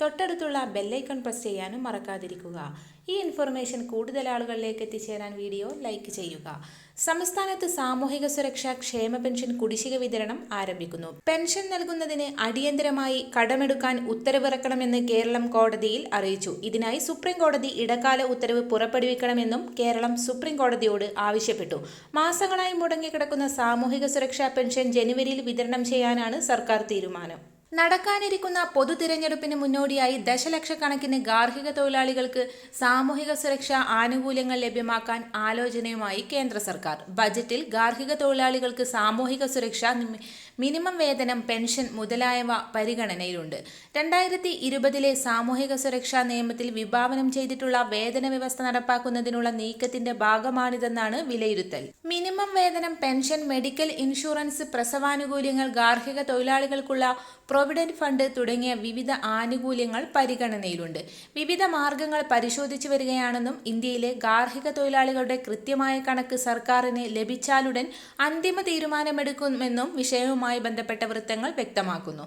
തൊട്ടടുത്തുള്ള bell icon press ചെയ്യാനും മറക്കാതിരിക്കുക. ഈ ഇൻഫർമേഷൻ കൂടുതൽ ആളുകളിലേക്ക് എത്തിച്ചേരാൻ വീഡിയോ ലൈക്ക് ചെയ്യുക. സംസ്ഥാനത്ത് സാമൂഹിക സുരക്ഷാ ക്ഷേമ പെൻഷൻ കുടിശ്ശിക വിതരണം ആരംഭിക്കുന്നു. പെൻഷൻ നൽകുന്നതിന് അടിയന്തരമായി കടമെടുക്കാൻ ഉത്തരവിറക്കണമെന്ന് കേരളം കോടതിയിൽ അറിയിച്ചു. ഇതിനായി സുപ്രീം കോടതി ഇടക്കാല ഉത്തരവ് പുറപ്പെടുവിക്കണമെന്നും കേരളം സുപ്രീം കോടതിയോട് ആവശ്യപ്പെട്ടു. മാസങ്ങളായി മുടങ്ങിക്കിടക്കുന്ന സാമൂഹിക സുരക്ഷാ പെൻഷൻ ജനുവരിയിൽ വിതരണം ചെയ്യാനാണ് സർക്കാർ തീരുമാനം. നടക്കാനിരിക്കുന്ന പൊതു തിരഞ്ഞെടുപ്പിന് മുന്നോടിയായി ദശലക്ഷക്കണക്കിന് ഗാർഹിക തൊഴിലാളികൾക്ക് സാമൂഹിക സുരക്ഷാ ആനുകൂല്യങ്ങൾ ലഭ്യമാക്കാൻ ആലോചനയുമായി കേന്ദ്ര സർക്കാർ. ബജറ്റിൽ ഗാർഹിക തൊഴിലാളികൾക്ക് സാമൂഹിക സുരക്ഷ മിനിമം വേതനം പെൻഷൻ മുതലായവ പരിഗണനയിലുണ്ട്. രണ്ടായിരത്തി ഇരുപതിലെ സാമൂഹിക സുരക്ഷാ നിയമത്തിൽ വിഭാവനം ചെയ്തിട്ടുള്ള വേതന വ്യവസ്ഥ നടപ്പാക്കുന്നതിനുള്ള നീക്കത്തിന്റെ ഭാഗമാണിതെന്നാണ് വിലയിരുത്തൽ. മിനിമം വേതനം പെൻഷൻ മെഡിക്കൽ ഇൻഷുറൻസ് പ്രസവാനുകൂല്യങ്ങൾ ഗാർഹിക തൊഴിലാളികൾക്കുള്ള പ്രൊവിഡന്റ് ഫണ്ട് തുടങ്ങിയ വിവിധ ആനുകൂല്യങ്ങൾ പരിഗണനയിലുണ്ട്. വിവിധ മാർഗങ്ങൾ പരിശോധിച്ചു വരികയാണെന്നും ഇന്ത്യയിലെ ഗാർഹിക തൊഴിലാളികളുടെ കൃത്യമായ കണക്ക് സർക്കാരിന് ലഭിച്ചാലുടൻ അന്തിമ തീരുമാനമെടുക്കുമെന്നും വിഷയവുമായി ബന്ധപ്പെട്ട വൃത്തങ്ങൾ വ്യക്തമാക്കുന്നു